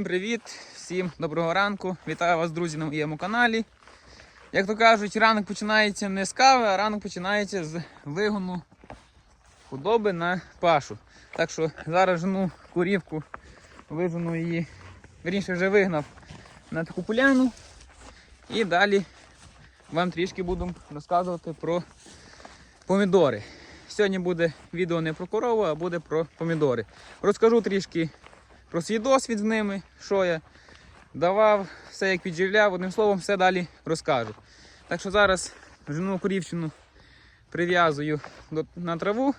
Всім привіт, всім доброго ранку. Вітаю вас, друзі, на моєму каналі. Як то кажуть, ранок починається не з кави, а ранок починається з вигону худоби на пашу. Так що зараз жену курівку, вижену її, вірніше вже вигнав на таку поляну. І далі вам трішки буду розказувати про помідори. Сьогодні буде відео не про корову, а буде про помідори. Розкажу трішки про свій досвід з ними, що я давав, все як підживляв, одним словом, все далі розкажу. Так що зараз жену корівчину прив'язую на траву,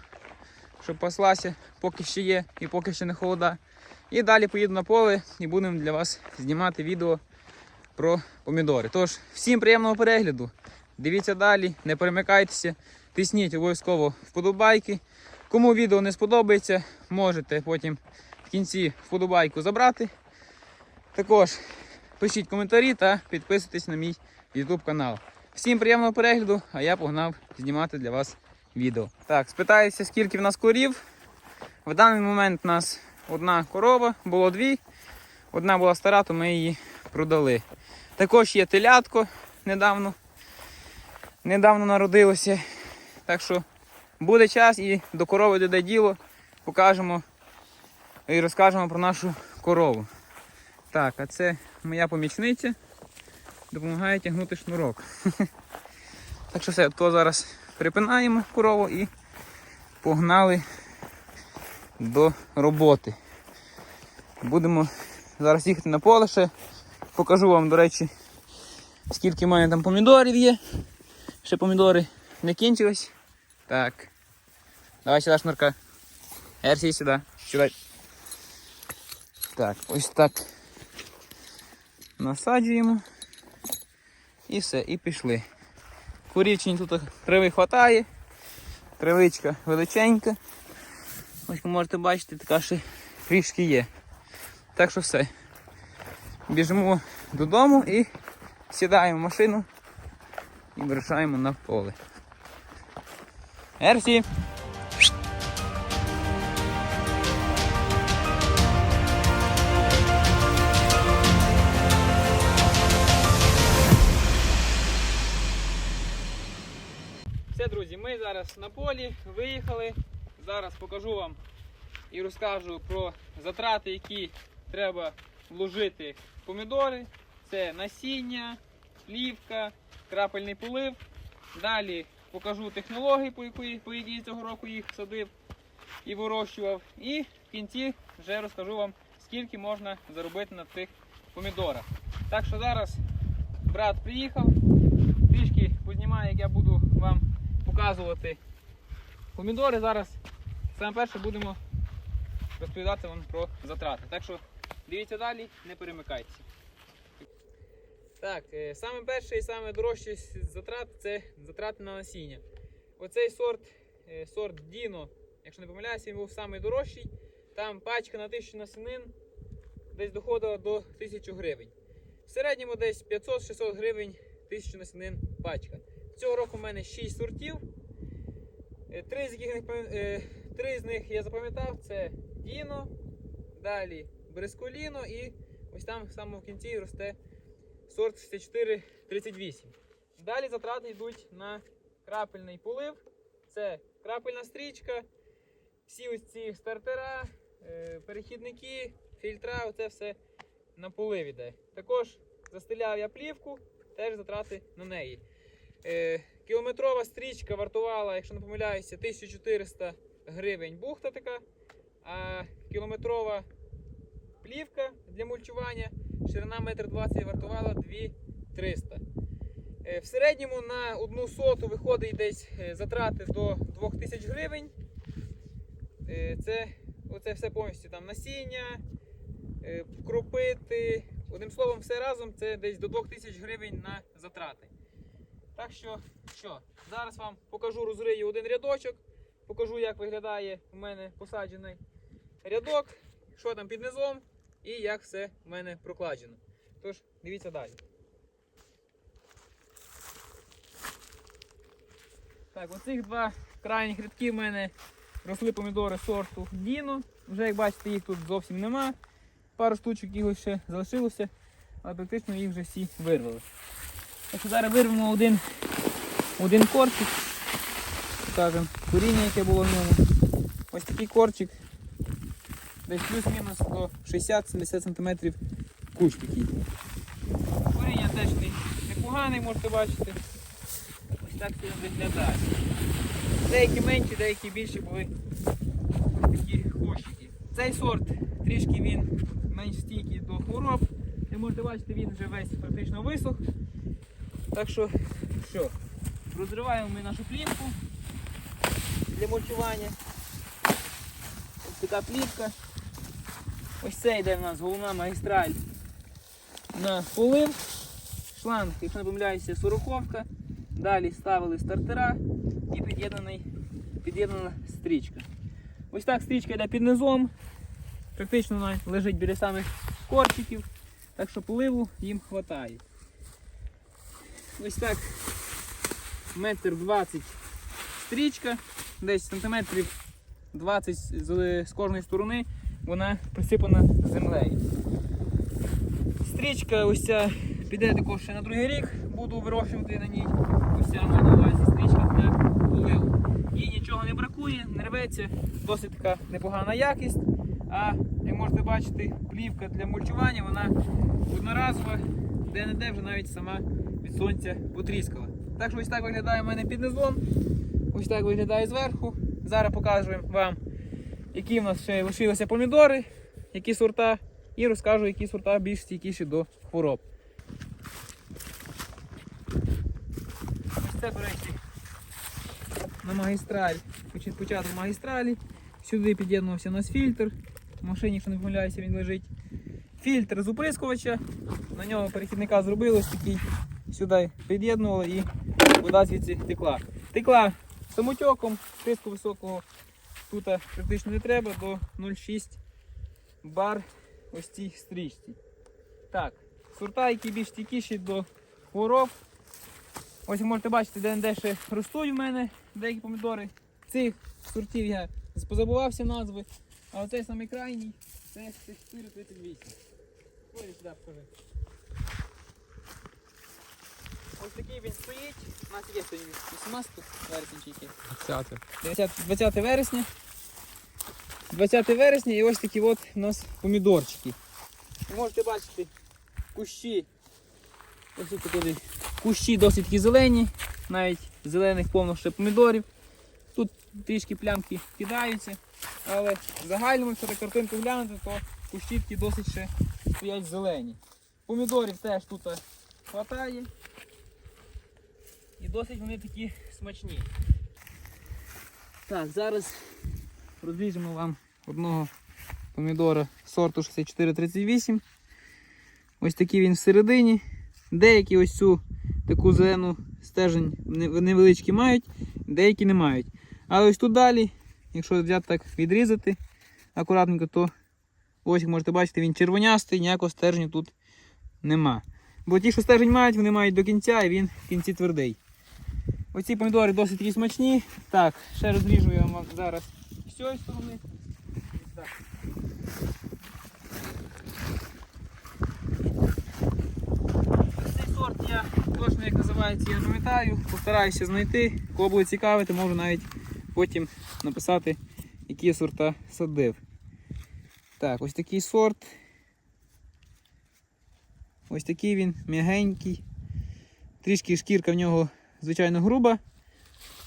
щоб паслася, поки ще є і поки ще не холода. І далі поїду на поле і будемо для вас знімати відео про помідори. Тож, всім приємного перегляду. Дивіться далі, не перемикайтеся, тисніть обов'язково вподобайки. Кому відео не сподобається, можете потім кінці вподобайку забрати. Також пишіть коментарі та підписуйтесь на мій YouTube канал. Всім приємного перегляду, а я погнав знімати для вас відео. Так, спитаюся, скільки в нас корів. В даний момент у нас одна корова, було дві. Одна була стара, то ми її продали. Також є телятко недавно. Недавно народилося. Так що буде час і до корови дійде діло. Покажемо і розкажемо про нашу корову. Так, а це моя помічниця. Допомагає тягнути шнурок. Так що все, то зараз припинаємо корову і погнали до роботи. Будемо зараз їхати на поле ще. Покажу вам, до речі, скільки в мене там помідорів є. Ще помідори не кінчились. Так. Давай сюди шнурка. Ерсі сюди. Сюди. Так, ось так. Насаджуємо. І все, і пішли. Курівчині тут трави хватає. Травичка величенька. Ось ви можете бачити, така ще трішки є. Так що все. Біжимо додому і сідаємо в машину і вирушаємо на поле. Ерсі! Полі виїхали. Зараз покажу вам і розкажу про затрати, які треба вложити в помідори. Це насіння, плівка, крапельний полив. Далі покажу технології, по якій, по якій цього року їх садив і вирощував. І в кінці вже розкажу вам, скільки можна заробити на цих помідорах. Так що зараз брат приїхав, трішки познімаю, як я буду вам показувати помідори. Зараз саме перше будемо розповідати вам про затрати. Так що дивіться далі, не перемикайтеся. Так, е, саме перше і саме дорожче затрат це затрати на насіння. Оцей сорт, е, сорт Діно, якщо не помиляюся, він був самий дорожчий. Там пачка на 1000 насінин десь доходила до 1000 гривень. В середньому десь 500-600 гривень 1000 насінин пачка. Цього року в мене 6 сортів. Е, Три з, яких, е, три з них я запам'ятав: це Діно, далі Бресколіно і ось там в кінці росте сорт 6438. Далі затрати йдуть на крапельний полив. Це крапельна стрічка, всі ось ці стартера, е, перехідники, фільтра, оце все на полив іде. Також застеляв я плівку, теж затрати на неї. Кілометрова стрічка вартувала, якщо не помиляюся, 1400 гривень бухта така, а кілометрова плівка для мульчування, ширина 1,20 м вартувала 2300. Е, В середньому на одну соту виходить десь е, затрати до 2000 гривень. Е, Це оце все повністю там насіння, кропити. Одним словом, все разом це десь до 2000 гривень на затрати. Так що, що, зараз вам покажу, розрию один рядочок, покажу, як виглядає у мене посаджений рядок, що там під низом і як все в мене прокладено. Тож, дивіться далі. Так, оцих два крайніх рядки в мене росли помідори сорту Діно. Вже як бачите, їх тут зовсім нема. пару штучок якихось ще залишилося, але практично їх вже всі вирвали. Так зараз вирвемо один, один корчик, покажемо коріння, яке було в ньому. Ось такий корчик. Десь плюс-мінус до 60-70 см кущ такий. Коріння теж непоганий, можете бачити. Ось так він виглядає. Деякі менші, деякі більші були такі кущики. Цей сорт трішки він менш стійкий до хвороб. Ви можете бачити, він вже весь практично висох. Так що, що, розриваємо ми нашу плівку для мульчування. Ось така плівка. Ось це йде в нас головна магістраль на полив. Шланг, якщо не помиляюся, сороковка. Далі ставили стартера і під'єднана стрічка. Ось так стрічка йде під низом. Практично вона лежить біля самих корчиків, так що поливу їм вистачає. Ось так метр двадцять стрічка, десь сантиметрів 20 з, кожної сторони вона присипана землею. Стрічка ось ця піде також ще на другий рік, буду вирощувати на ній. Ось ця на увазі стрічка для поливу. Їй нічого не бракує, не рветься, досить така непогана якість. А як можете бачити, плівка для мульчування, вона одноразова, де-не-де вже навіть сама від сонця потріскала. Так що ось так виглядає в мене під низом. Ось так виглядає зверху. Зараз покажемо вам, які в нас ще лишилися помідори, які сорта, і розкажу, які сорта більш стійкіші до хвороб. Ось це, до речі, на магістраль, поч- початок магістралі. Сюди під'єднувався у нас фільтр. В машині, якщо не помиляюся, він лежить. Фільтр з оприскувача. На нього перехідника зробили ось такий. Сюди під'єднували і вода звідси текла. Текла самотьоком, тиску високого тут практично не треба, до 0,6 бар ось цій стрічці. Так, сорта, які більш стійкіші до хвороб. Ось ви можете бачити, де де ще ростуть в мене деякі помідори. Цих сортів я позабувався назви, а оцей самий це 438. Ой, сюди покажи. Ось такий він стоїть. У нас є сьогодні 18 вересня чи який? 20. 20, 20 вересня. 20 вересня і ось такі от у нас помідорчики. Ви можете бачити кущі. Ось тут такі кущі досить такі зелені, навіть зелених повно ще помідорів. Тут трішки плямки кидаються, але в загальному, якщо так картинку глянути, то кущі такі досить ще стоять зелені. Помідорів теж тут хватає. І досить вони такі смачні. Так, зараз розріжемо вам одного помідора сорту 6438. Ось такий він всередині. Деякі ось цю таку зелену стежень невеличкі мають, деякі не мають. Але ось тут далі, якщо взяти так відрізати акуратненько, то ось можете бачити, він червонястий, ніякого стержня тут нема. Бо ті, що стержень мають, вони мають до кінця і він в кінці твердий. Оці помідори досить такі смачні. Так, ще розріжу я вам зараз з цієї сторони. Так. Цей сорт я точно як називається, я пам'ятаю. Постараюся знайти. Кого буде цікавити, можу навіть потім написати, які сорта садив. Так, ось такий сорт. Ось такий він м'ягенький. Трішки шкірка в нього звичайно груба,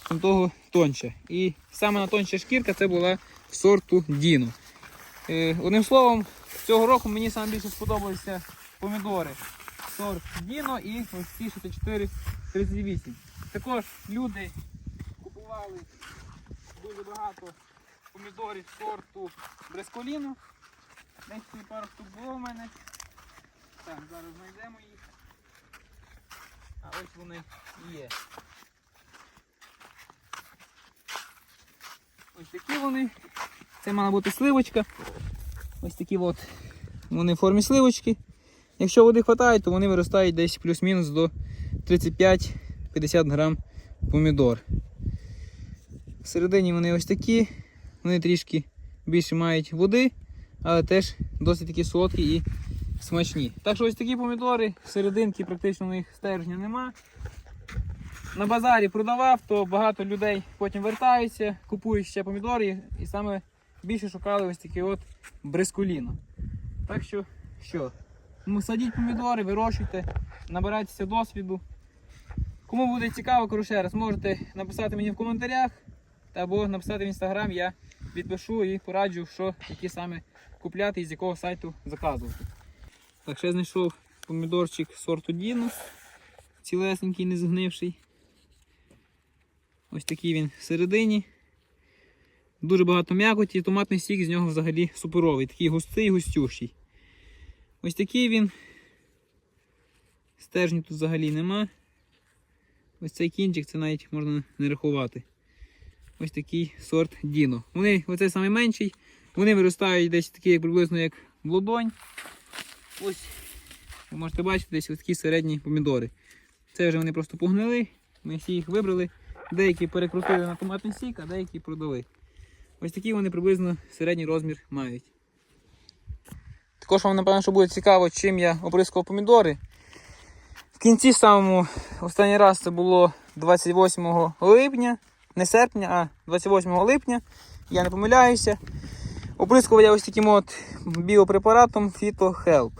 крім того тонша. І саме натонша шкірка це була сорту Діно. Е, одним словом, цього року мені саме більше сподобалися помідори. Сорт Діно і ось ці 6438. Також люди купували дуже багато помідорів сорту Бресколіно. Десь пару штук було в мене. Так, зараз знайдемо їх. А ось вони є. Ось такі вони. Це мала бути сливочка. Ось такі от вони в формі сливочки. Якщо води вистачає, то вони виростають десь плюс-мінус до 35-50 грам помідор. Всередині вони ось такі, вони трішки більше мають води, але теж досить такі солодкі і смачні. Так що ось такі помідори, серединки практично у них стержня нема. На базарі продавав, то багато людей потім вертаються, купують ще помідори і саме більше шукали ось такі от брискуліно. Так що, що, ну, садіть помідори, вирощуйте, набирайтеся досвіду. Кому буде цікаво, кажу ще раз, можете написати мені в коментарях або написати в інстаграм, я відпишу і пораджу, що які саме купляти і з якого сайту заказувати. Так, ще знайшов помідорчик сорту Діну, цілесенький, не згнивший. Ось такий він всередині. Дуже багато м'якоті, томатний сік з нього взагалі суперовий, такий густий, густющий. Ось такий він. Стержні тут взагалі нема. Ось цей кінчик, це навіть можна не рахувати. Ось такий сорт Діно. Вони, оцей самий менший, вони виростають десь такі, як приблизно як в. Ось ви можете бачити десь ось такі середні помідори. Це вже вони просто погнили. Ми всі їх вибрали. Деякі перекрутили на томатний сік, а деякі продали. Ось такі вони приблизно середній розмір мають. Також вам, напевно, що буде цікаво, чим я оприскував помідори. В кінці самому останній раз це було 28 липня, не серпня, а 28 липня. Я не помиляюся. Оприскував я ось таким от біопрепаратом PhytoHelp.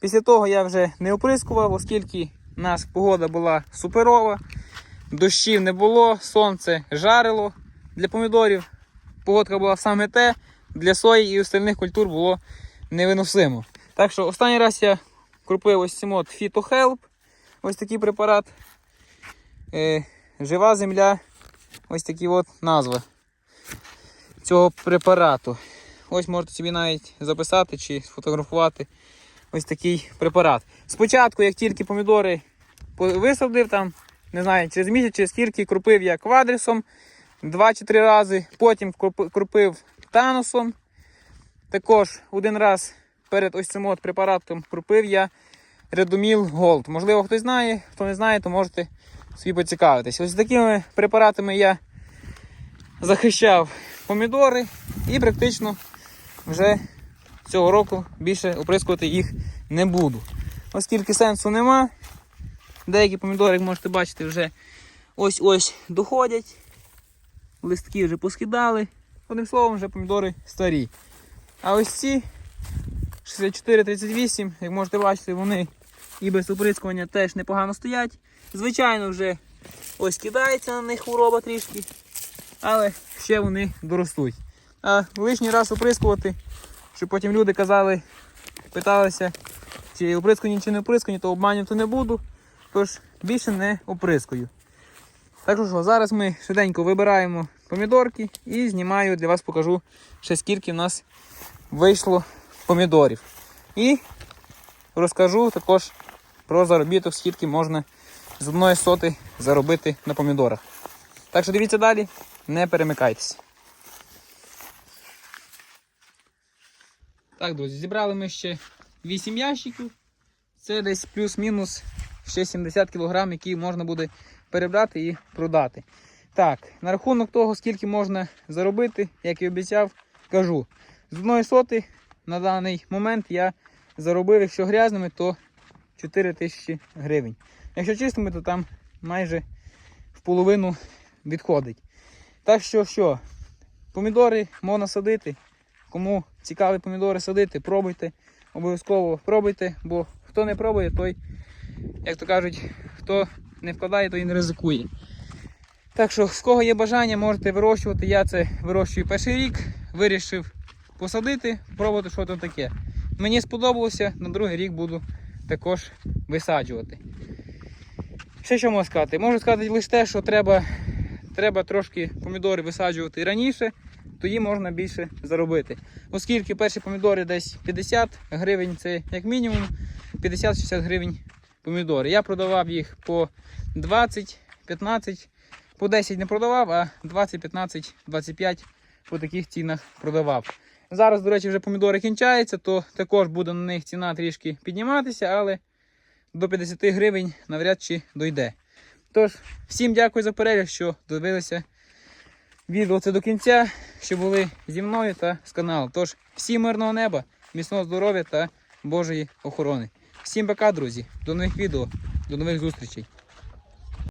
Після того я вже не оприскував, оскільки у нас погода була суперова, дощів не було, сонце жарило для помідорів. Погодка була саме те, для сої і остальних культур було невиносимо. Так що останній раз я купив ось цим от PhytoHelp, ось такий препарат. Е, жива земля, ось такі от назва цього препарату. Ось можете собі навіть записати чи сфотографувати ось такий препарат. Спочатку, як тільки помідори висадив, там, не знаю, через місяць, через скільки крупив я квадрисом два чи три рази, потім крупив таносом. Також один раз перед ось цим от препаратом крупив я Редоміл Голд. Можливо, хтось знає, хто не знає, то можете собі поцікавитись. Ось такими препаратами я захищав помідори і практично вже цього року більше оприскувати їх не буду. Оскільки сенсу нема. Деякі помідори, як можете бачити, вже ось-ось доходять. Листки вже поскидали. Одним словом, вже помідори старі. А ось ці 64-38, як можете бачити, вони і без оприскування теж непогано стоять. Звичайно, вже ось кидається на них хвороба трішки, але ще вони доростуть. А лишній раз оприскувати, щоб потім люди казали, питалися, чи оприскані, чи не оприскані, то обманювати не буду. Тож більше не оприскую. Так що, зараз ми швиденько вибираємо помідорки і знімаю для вас покажу ще скільки в нас вийшло помідорів. І розкажу також про заробіток, скільки можна з одної соти заробити на помідорах. Так що дивіться далі, не перемикайтеся. Так, друзі, зібрали ми ще 8 ящиків. Це десь плюс-мінус ще 70 кг, які можна буде перебрати і продати. Так, на рахунок того, скільки можна заробити, як і обіцяв, кажу. З одної соти на даний момент я заробив, якщо грязними, то 4 тисячі гривень. Якщо чистими, то там майже в половину відходить. Так що, що, помідори можна садити. Кому цікаві помідори садити, пробуйте. Обов'язково пробуйте, бо хто не пробує, той, як то кажуть, хто не вкладає, той і не ризикує. Так що, в кого є бажання, можете вирощувати. Я це вирощую перший рік, вирішив посадити, пробувати, що там таке. Мені сподобалося, на другий рік буду також висаджувати. Ще що можу сказати? Можу сказати лише те, що треба, треба трошки помідори висаджувати раніше, тоді можна більше заробити. Оскільки перші помідори десь 50 гривень, це як мінімум 50-60 гривень помідори. Я продавав їх по 20, 15, по 10 не продавав, а 20, 15, 25 по таких цінах продавав. Зараз, до речі, вже помідори кінчаються, то також буде на них ціна трішки підніматися, але до 50 гривень навряд чи дойде. Тож, всім дякую за перегляд, що дивилися відео це до кінця. що були зі мною та з каналом. Тож, всім мирного неба, міцного здоров'я та Божої охорони. Всім пока, друзі. До нових відео, до нових зустрічей.